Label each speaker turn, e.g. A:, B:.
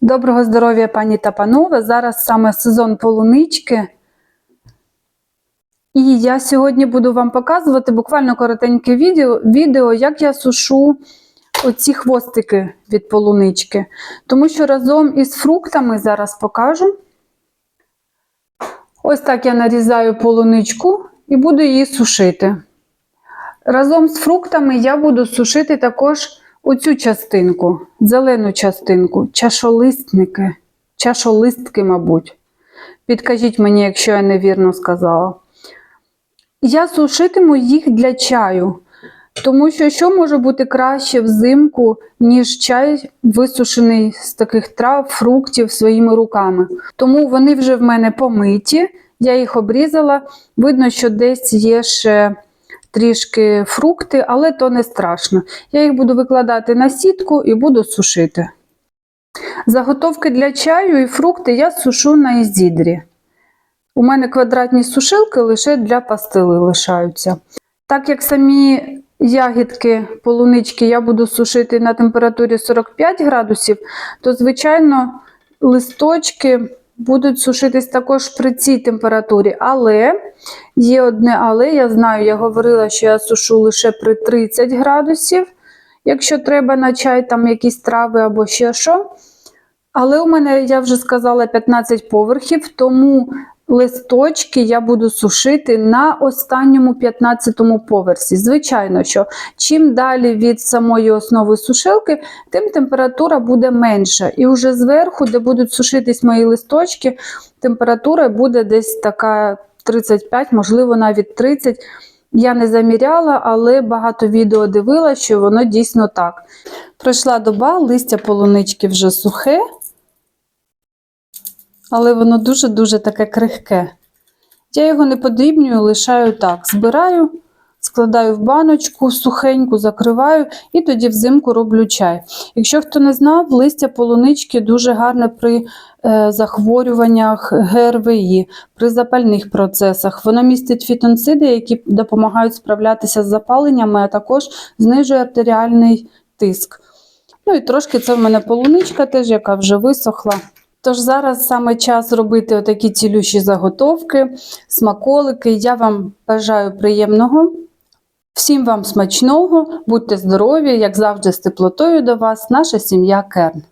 A: Доброго здоров'я, пані та панове. Зараз саме сезон полунички. І я сьогодні буду вам показувати буквально коротеньке відео, відео як я сушу оці хвостики від полунички. Тому що разом із фруктами зараз покажу. Ось так я нарізаю полуничку і буду її сушити. Разом з фруктами я буду сушити також оцю частинку, зелену частинку, чашолистники, чашолистки, мабуть. Підкажіть мені, якщо я невірно сказала. Я сушитиму їх для чаю, тому що що може бути краще взимку, ніж чай, висушений з таких трав, фруктів своїми руками. Тому вони вже в мене помиті, я їх обрізала. Видно, що десь є ще трішки фрукти, але то не страшно. Я їх буду викладати на сітку і буду сушити. Заготовки для чаю і фрукти я сушу на ізідрі. У мене квадратні сушилки лише для пастили лишаються. Так як самі ягідки, полунички я буду сушити на температурі 45 градусів, то, звичайно, листочки будуть сушитись також при цій температурі. Але є одне але, я знаю, я говорила, що я сушу лише при 30 градусів, якщо треба на чай, там якісь трави або ще що. Але у мене, я вже сказала, 15 поверхів, тому листочки я буду сушити на останньому 15-му поверсі. Звичайно, що чим далі від самої основи сушилки, тим температура буде менша. І вже зверху, де будуть сушитись мої листочки, температура буде десь така 35, можливо, навіть 30. Я не заміряла, але багато відео дивилася, що воно дійсно так. Пройшла доба, листя полунички вже сухе, але воно дуже-дуже таке крихке. Я його не подрібнюю, лишаю так. Збираю, складаю в баночку, сухеньку, закриваю і тоді взимку роблю чай. Якщо хто не знав, листя полунички дуже гарне при е, захворюваннях ГРВІ, при запальних процесах. Воно містить фітонциди, які допомагають справлятися з запаленнями, а також знижує артеріальний тиск. Ну і трошки це в мене полуничка, теж, яка вже висохла. Тож зараз саме час робити отакі цілющі заготовки, смаколики. Я вам бажаю приємного. Всім вам смачного, будьте здорові, як завжди, з теплотою до вас, наша сім'я Керн.